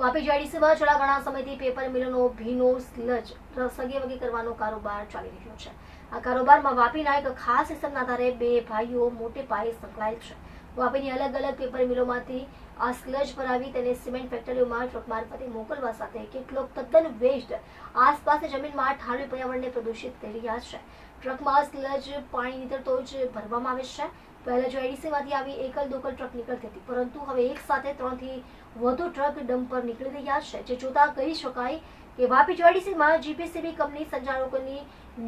વાપી જેડીસીમાં છેલ્લા ઘણા સમયથી પેપર મિલોનો ભીનો સ્લજ સગે વગે કરવાનો કારોબાર ચાલી રહ્યો છે. આ કારોબારમાં વાપીના એક ખાસ સિસ્ટમના આધારે બે ભાઈઓ મોટે પાયે સંકળાયેલ છે. વાપીની અલગ અલગ પેપર મિલોમાંથી આ સ્લજ ભરાવી તેને સિમેન્ટ ફેક્ટરીઓમાં ટ્રક મારફતે મોકલવા સાથે કેટલોક તદ્દન વેસ્ટ આસપાસની જમીનમાં ઠારવી પર્યાવરણને પ્રદૂષિત કરી રહ્યા છે. ટ્રકમાં સ્લજ પાણી નીતરતો જ ભરવામાં આવે છે. પહેલા જો એડીસીમાંથી આવી એકલ દોકલ ટ્રક નીકળતી હતી, પરંતુ હવે એક સાથે ત્રણથી વધુ ટ્રક ડમ્પર નીકળી રહ્યા છે, જે જોતા કહી શકાય કે વાપી જીઆઈડીસીમાં જીપીસીબી કંપની સંચાલકોની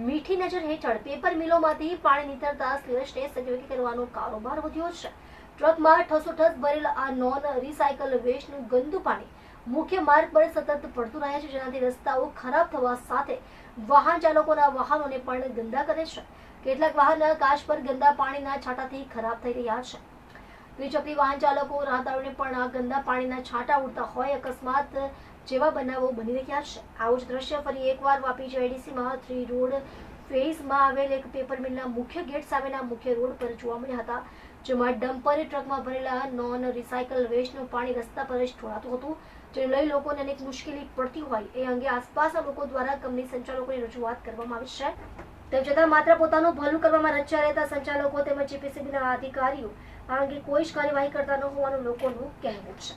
મીઠી નજર હેઠળ પેપર મિલોમાંથી પાણી નીતરતા સ્લજને સજોગી કરવાનો કારોબાર વધ્યો છે. ટ્રકમાં ઠસોઠસ ભરેલ આ નોન રિસાયકલ વેસ્ટનું ગંદુ પાણી મુખ્ય માર્ગ પર સતત પડતું રહે છે, જેનાથી રસ્તાઓ ખરાબ થવા સાથે વાહન ચાલકોના વાહનોને પણ ગંદા કરે છે. કેટલાક વાહનના કાચ પર ગંદા પાણીના છાંટાથી ખરાબ થઈ રહ્યા છે. દ્વિચક્રી વાહન ચાલકો રાહદારોને પણ ગંદા પાણીના છાંટા ઉડતા હોય અકસ્માત જેવા બનાવો બની રહ્યા છે. આવું જ દ્રશ્ય ફરી એકવાર વાપી જેડીસીમાં થ્રી રોડ ફેઝમાં આવેલ એક પેપર મિલના મુખ્ય ગેટ સામેના મુખ્ય રોડ પર જોવા મળ્યા હતા. જેમાં ડમ્પર ટ્રકમાં ભરેલા નોન રિસાયકલ વેસ્ટનું પાણી રસ્તા પર જ ઢોળાતું હતું. જેને લઈ લોકોને અનેક મુશ્કેલી પડતી હોય. એ અંગે આસપાસના લોકો દ્વારા કંપની સંચાલકોની રજૂઆત કરવામાં આવી છે. તેમ છતાં માત્ર પોતાનું ભલું કરવામાં રચ્યા રહેતા સંચાલકો તેમજ જીપીસીબીના અધિકારીઓ આ અંગે કોઈ જ કાર્યવાહી કરતા ન હોવાનું લોકોનું કહેવું છે.